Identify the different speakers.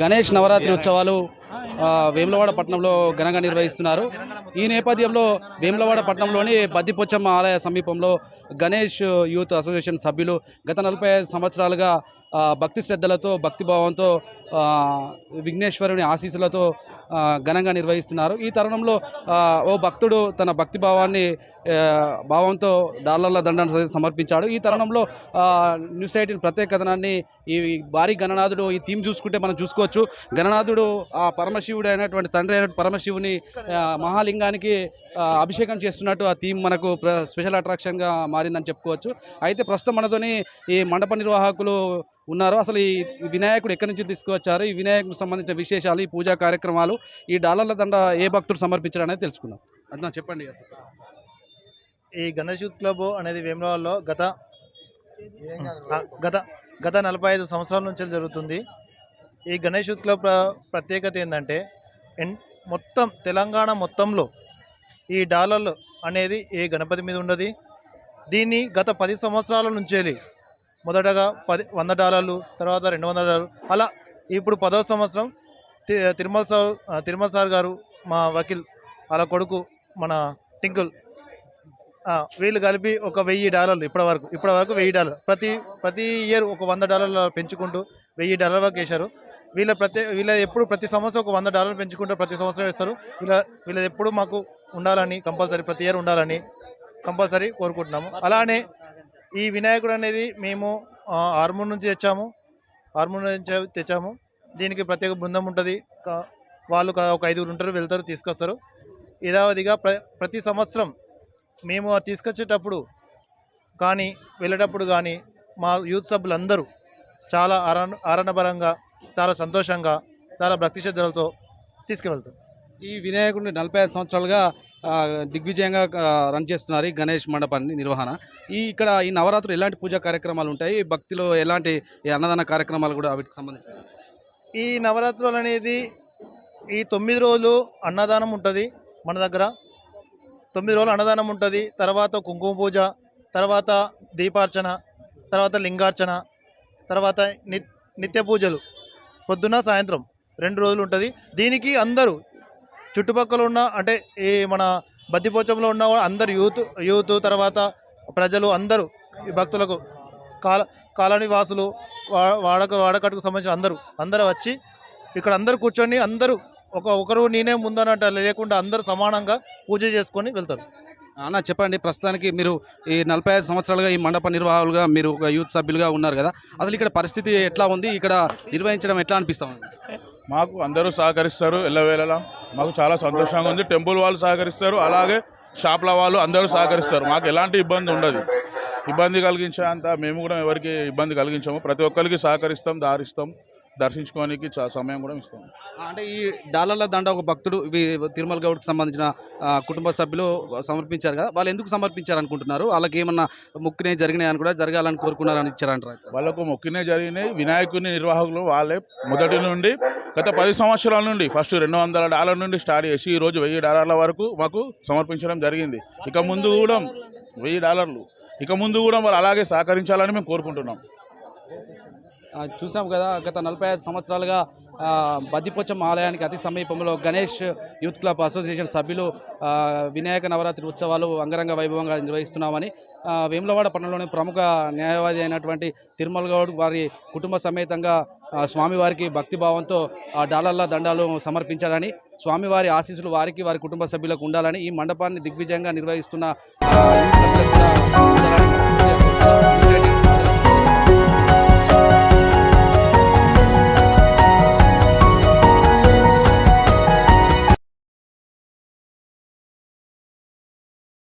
Speaker 1: గణేష్ నవరాత్రి ఉత్సవాలు వేములవాడ పట్టణంలో ఘనంగా నిర్వహిస్తున్నారు. ఈ నేపథ్యంలో వేములవాడ పట్టణంలోని బద్దిపోచమ్మ ఆలయ సమీపంలో గణేష్ యూత్ అసోసియేషన్ సభ్యులు గత నలభై సంవత్సరాలుగా భక్తి శ్రద్ధలతో భక్తిభావంతో విఘ్నేశ్వరుని ఆశీస్సులతో ఘనంగా నిర్వహిస్తున్నారు. ఈ తరుణంలో ఓ భక్తుడు తన భక్తి భావాన్ని భావంతో డాలర్ల దండను సమర్పించాడు. ఈ తరుణంలో న్యూస్ ఎయిటీన్ ప్రత్యేక కథనాన్ని ఈ భారీ గణనాథుడు ఈ థీమ్ చూసుకుంటే మనం చూసుకోవచ్చు. గణనాథుడు ఆ పరమశివుడు అయినటువంటి తండ్రి అయినటువంటి పరమశివుని మహాలింగానికి అభిషేకం చేస్తున్నట్టు ఆ థీమ్ మనకు ప్ర- స్పెషల్ అట్రాక్షన్గా మారిందని చెప్పుకోవచ్చు. అయితే ప్రస్తుతం మనతోని ఈ మండప నిర్వాహకులు ఉన్నారు అసలు ఈ వినాయకుడు ఎక్కడి నుంచి తీసుకువచ్చారు ఈ వినాయకుడికి సంబంధించిన విశేషాలు ఈ పూజా కార్యక్రమాలు ఈ డాలర్ల దండ ఏ భక్తుడు సమర్పించారు అనేది తెలుసుకుందాం. అట్లా చెప్పండి
Speaker 2: ఈ గణేష్ క్లబ్ అనేది వేములవాడలో గత గత గత నలభై ఐదు సంవత్సరాల నుంచి జరుగుతుంది. ఈ గణేష్ క్లబ్ ప్రత్యేకత ఏంటంటే ఎన్- మొత్తం తెలంగాణ మొత్తంలో ఈ డాలర్లు అనేది ఏ గణపతి మీద ఉండదు? దీన్ని గత పది సంవత్సరాల నుంచేది మొదటగా పది వంద డాలర్లు తర్వాత రెండు వందల డాలర్లు అలా ఇప్పుడు పదవ సంవత్సరం తి- తిరుమల సార్ తిరుమల సార్ గారు మా వకీల్ వాళ్ళ కొడుకు మన టింకుల్ వీళ్ళు కలిపి ఒక వెయ్యి డాలర్లు ఇప్పటి వరకు ఇప్పటి వరకు వెయ్యి డాలర్ ప్రతి ప్రతి ఇయర్ ఒక వంద డాలర్లు పెంచుకుంటూ వెయ్యి డాలర్ వరకు వేశారు. వీళ్ళ ప్రతి వీళ్ళ ఎప్పుడు ప్రతి సంవత్సరం ఒక వంద డాలర్లు పెంచుకుంటూ ప్రతి సంవత్సరం వేస్తారు. వీళ్ళ వీళ్ళది ఎప్పుడు మాకు ఉండాలని కంపల్సరీ ప్రతి ఇయర్ ఉండాలని కంపల్సరీ కోరుకుంటున్నాము. అలానే ఈ వినాయకుడు అనేది మేము ఆర్మూర్ నుంచి తెచ్చాము. ఆర్మూర్ నుంచి తెచ్చాము. దీనికి ప్రత్యేక బృందం ఉంటుంది. వాళ్ళు ఒక ఐదుగురు ఉంటారు వెళ్తారు తీసుకొస్తారు. యథావధిగా ప్ర ప్రతి సంవత్సరం మేము అది తీసుకొచ్చేటప్పుడు కానీ వెళ్ళేటప్పుడు కానీ మా యూత్ సభ్యులందరూ చాలా ఆరణ ఆరణపరంగా చాలా సంతోషంగా చాలా భక్తి శ్రద్ధలతో తీసుకువెళ్తారు
Speaker 1: ఈ వినాయకుడిని నలభై ఐదు సంవత్సరాలుగా దిగ్విజయంగా రన్ చేస్తున్నారు ఈ గణేష్ మండపాన్ని నిర్వహణ. ఈ ఇక్కడ ఈ నవరాత్రులు ఎలాంటి పూజా కార్యక్రమాలు ఉంటాయి? భక్తిలో ఎలాంటి అన్నదాన కార్యక్రమాలు కూడా వీటికి సంబంధించి
Speaker 2: ఈ నవరాత్రులు అనేది ఈ తొమ్మిది రోజులు అన్నదానం ఉంటుంది మన దగ్గర. తొమ్మిది రోజులు అన్నదానం ఉంటుంది. తర్వాత కుంకుమ పూజ తర్వాత దీపార్చన తర్వాత లింగార్చన తర్వాత నిత్య పూజలు. పొద్దున సాయంత్రం రెండు రోజులు ఉంటుంది. దీనికి అందరూ చుట్టుపక్కల ఉన్న అంటే ఈ మన బద్దిపోచంలో ఉన్న అందరు యూత్ యూత్ తర్వాత ప్రజలు అందరూ ఈ భక్తులకు కాల కాలనీ వాసులు వా- వాడక వాడకట్టుకు సంబంధించిన అందరూ అందరూ వచ్చి ఇక్కడ అందరూ కూర్చొని అందరూ ఒక ఒకరు నేనే ముందనట లేకుండా అందరూ సమానంగా పూజ చేసుకొని వెళ్తారు.
Speaker 1: అన్న చెప్పండి. ప్రస్తుతానికి మీరు ఈ నలభై ఐదు సంవత్సరాలుగా ఈ మండప నిర్వాహకులుగా మీరు ఒక యూత్ సభ్యులుగా ఉన్నారు కదా. అసలు ఇక్కడ పరిస్థితి ఎట్లా ఉంది? ఇక్కడ నిర్వహించడం ఎట్లా అనిపిస్తుంది
Speaker 3: మాకు అందరూ సహకరిస్తారు ఎల్లవేళలా. మాకు చాలా సంతోషంగా ఉంది. టెంపుల్ వాళ్ళు సహకరిస్తారు. అలాగే షాప్ల వాళ్ళు అందరూ సహకరిస్తారు. మాకు ఎలాంటి ఇబ్బంది ఉండదు. ఇబ్బంది కలిగించే అంత మేము కూడా ఎవరికి ఇబ్బంది కలిగించాము. ప్రతి ఒక్కరికి సహకరిస్తాం దారిస్తాం. దర్శించుకోనికి చా- సమయం కూడా ఇస్తాం
Speaker 1: అంటే ఈ డాలర్ల దండ ఒక భక్తుడు ఇవి తిరుమల గౌడ్కి సంబంధించిన కుటుంబ సభ్యులు సమర్పించారు కదా వాళ్ళు ఎందుకు సమర్పించారు అనుకుంటున్నారు వాళ్ళకి ఏమన్నా ముక్కునే జరిగినాయని కూడా జరగాలని కోరుకున్నారని ఇచ్చారంటారు?
Speaker 3: వాళ్ళకు మొక్కినే జరిగినాయి. వినాయకుని నిర్వాహకులు వాళ్ళే మొదటి నుండి గత పది సంవత్సరాల నుండి ఫస్ట్ రెండు వందల డాలర్ నుండి స్టార్ట్ చేసి ఈ రోజు వెయ్యి డాలర్ల వరకు మాకు సమర్పించడం జరిగింది. ఇక ముందు కూడా వెయ్యి డాలర్లు. ఇక ముందు కూడా వాళ్ళు అలాగే సహకరించాలని మేము కోరుకుంటున్నాం.
Speaker 1: చూసాం కదా గత నలభై ఐదు సంవత్సరాలుగా బద్దిపోచం ఆలయానికి అతి సమీపంలో గణేష్ యూత్ క్లబ్ అసోసియేషన్ సభ్యులు వినాయక నవరాత్రి ఉత్సవాలు అంగరంగ వైభవంగా నిర్వహిస్తున్నామని వేములవాడ పట్టణంలోని ప్రముఖ న్యాయవాది అయినటువంటి తిరుమల గౌడ్ వారి కుటుంబ సమేతంగా స్వామివారికి భక్తిభావంతో ఆ డాలర్ల దండాలు సమర్పించాలని స్వామివారి ఆశీస్సులు వారికి వారి కుటుంబ సభ్యులకు ఉండాలని ఈ మండపాన్ని దిగ్విజయంగా నిర్వహిస్తున్న